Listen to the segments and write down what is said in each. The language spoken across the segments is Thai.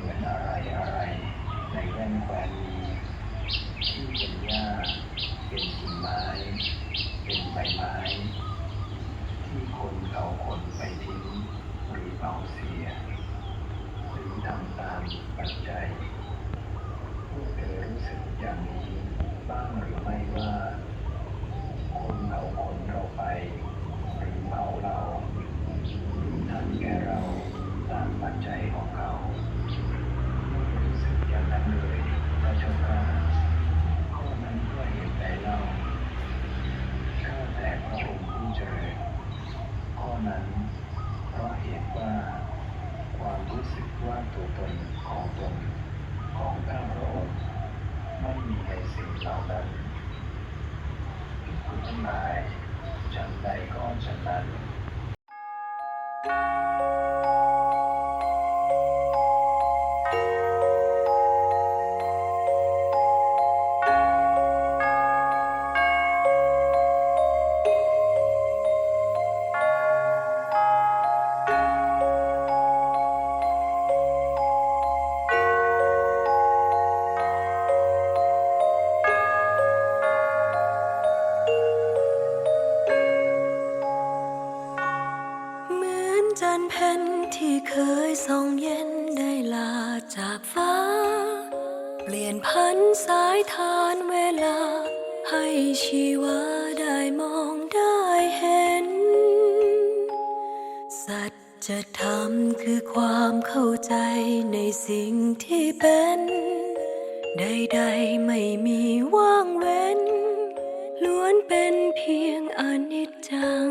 เหมือนอะไรอะไรในแว่นแควนมีที่เป็นหญ้าเป็นกิ่งไม้ เป็นใบไม้ ที่คนเอาคนไปทิ้งหรือเอาเสีย หรือทำตามปัจจัยพวกเธอรู้สึกอย่างนี้บ้างหรือไม่ว่า คนเอาคนเราไป หรือเผาเราหรือทำแก่เราตามปัจจัยของเขาไม่รู้สึกอย่างนั้นเลยพระเจ้าค่ะข้อนั้นก็เหตุใดเล่าข้าแต่พระองค์ผู้เจริญข้อนั้น เพราะเหตุว่า ค รู้สึกว่าตัวตนของตนของข้าพระองค์ไม่มีในสิ่งเหล่านั้นคุณทั้งหลายฉันใดก็ฉันนั้น จันทร์เพ็ญที่เคยส่องเย็นได้ลาจากฟ้า เปลี่ยนพันสายทานเวลา ให้ชีวาได้มองได้เห็น สัจธรรมคือความเข้าใจในสิ่งที่เป็น ใดๆไม่มีว่างเว้น ล้วนเป็นเพียงอนิจจัง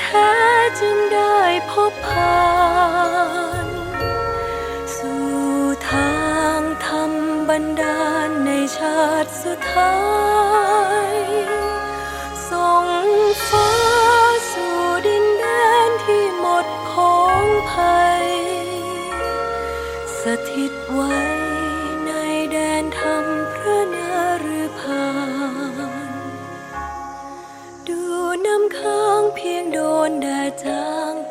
แท้จึงได้พบผ่านสู่ทางธรรมบันดาลในชาติสุดท้ายส่งฟ้าสู่ดินแดนที่หมดของภัย สถิตไว้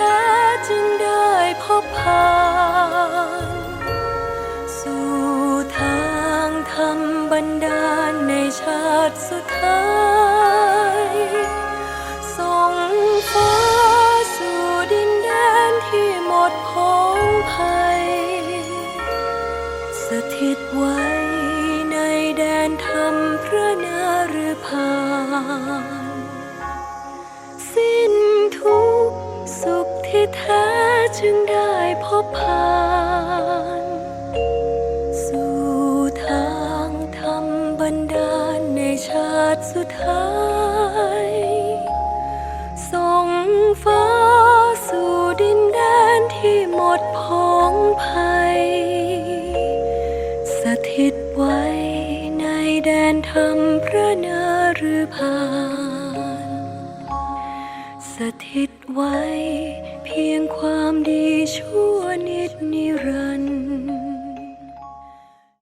ที่แท้จึงได้พบผ่านสู่ทางธรรมบันดาลในชาติสุดท้ายส่งฟ้าสู่ดินแดนที่หมดของภัย สถิตไว้ในแดนธรรมพระนฤพา ที่แท้จึงได้พบผ่าน สู่ทางธรรมบันดาลในชาติสุดท้ายส่งฟ้าสู่ดินแดนที่หมดพองภัย สถิตไว้ในแดนธรรมพระนฤพา ถิตไว้ เพียงความดีชั่วนิดนิรันดร์